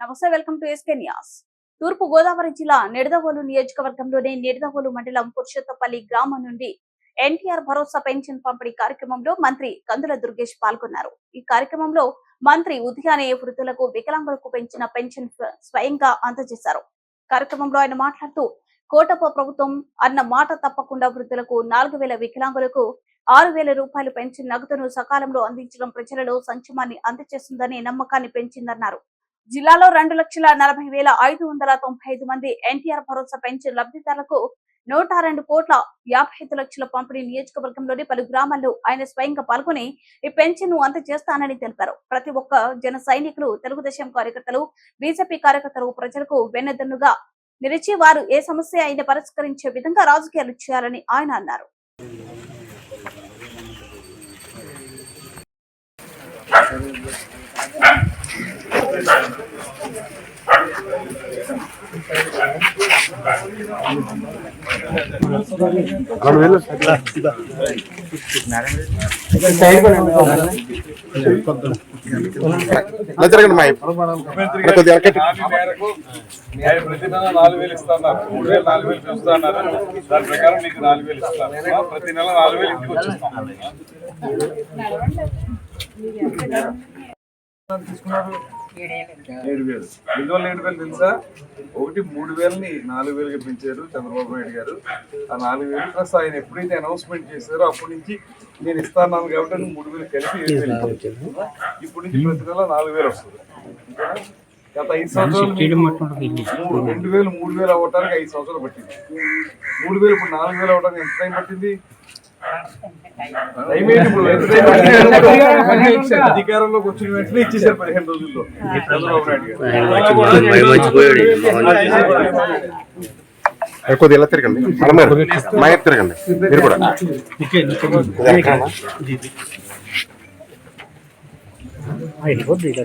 నమస్తే welcome to SK Nyas. తూర్పు గోదావరి జిల్లా నిడదవోలు నియోజకవర్గంలోని నిడదవోలు మండలం పురుషోత్తపల్లి గ్రామం నుండి ఎన్టీఆర్ భరోసా పెన్షన్ పంపిణీ కార్యక్రమంలో మంత్రి కందుల దుర్గేష్ పాల్గొన్నారు. ఈ కార్యక్రమంలో మంత్రి ఉదయాన్నే వృద్ధులకు వికలాంగులకు పెంచిన పెన్షన్ స్వ- స్వయంగా అందజేశారు. కార్యక్రమంలో ఆయన మాట్లాడుతూ కోటప్ప ప్రభుత్వం అన్న మాట తప్పకుండా వృద్ధులకు నాలుగు వేల వికలాంగులకు ఆరు వేల రూపాయలు పెంచి నగదును సకాలంలో అందించడం ప్రజలలో సంక్షేమాన్ని అందజేస్తుందని నమ్మకాన్ని పెంచిందన్నారు. జిల్లాలో రెండు లక్షల నలభై వేల ఐదు వందల తొంభై ఐదు మంది ఎన్టీఆర్ భరోసా పెన్షన్ లబ్ధిదారులకు నూట రెండు కోట్ల యాభై ఐదు లక్షల పంపిణీ నియోజకవర్గంలోని పలు గ్రామాల్లో ఆయన స్వయంగా పాల్గొని ఈ పెన్షన్ను అందజేస్తానని తెలిపారు. ప్రతి ఒక్క జన సైనికులు తెలుగుదేశం కార్యకర్తలు బీజేపీ కార్యకర్తలు ప్రజలకు వెన్నెదన్నుగా నిలిచి వారు ఏ సమస్య అయినా పరిష్కరించే విధంగా రాజకీయాలు చేయాలని ఆయన అన్నారు. రెండు తిరగండి మా కొద్దిగా ప్రతి నెల నాలుగు వేలు ఇస్తున్నారు మూడు వేలు నాలుగు వేలు చూస్తున్నారు దాని ప్రకారం నీకు నాలుగు వేలు ఇస్తారు ప్రతి నెల నాలుగు వేలు ఇంటికి తీసుకున్నారు. ఏడు వేలు ఎందువల్ల ఏడు వేలు తెలుసా? ఒకటి మూడు వేలని నాలుగు వేలుగా పెంచారు చంద్రబాబు నాయుడు గారు. ఆ నాలుగు వేలు ప్లస్ ఆయన ఎప్పుడైతే అనౌన్స్మెంట్ చేశారో అప్పటి నుంచి నేను ఇస్తాను కాబట్టి మూడు వేలు కలిపి ఏడు వేలు. ఇప్పుడు నుంచి ప్రతి నెల నాలుగు వేలు వస్తుంది? గత ఐదు సంవత్సరాలు రెండు వేలు మూడు వేలు అవ్వటానికి ఐదు సంవత్సరాలు పట్టింది. మూడు వేలు ఇప్పుడు నాలుగు వేలు అవ్వడానికి ఎంత టైం పట్టింది? అధికారంలోకి వచ్చిన వెంటనే ఇచ్చేసారు పదిహేను రోజుల్లో చంద్రబాబు కొద్దిగా ఇలా తిరగండి మేడం మా తిరగండి మీరు కూడా ఇలా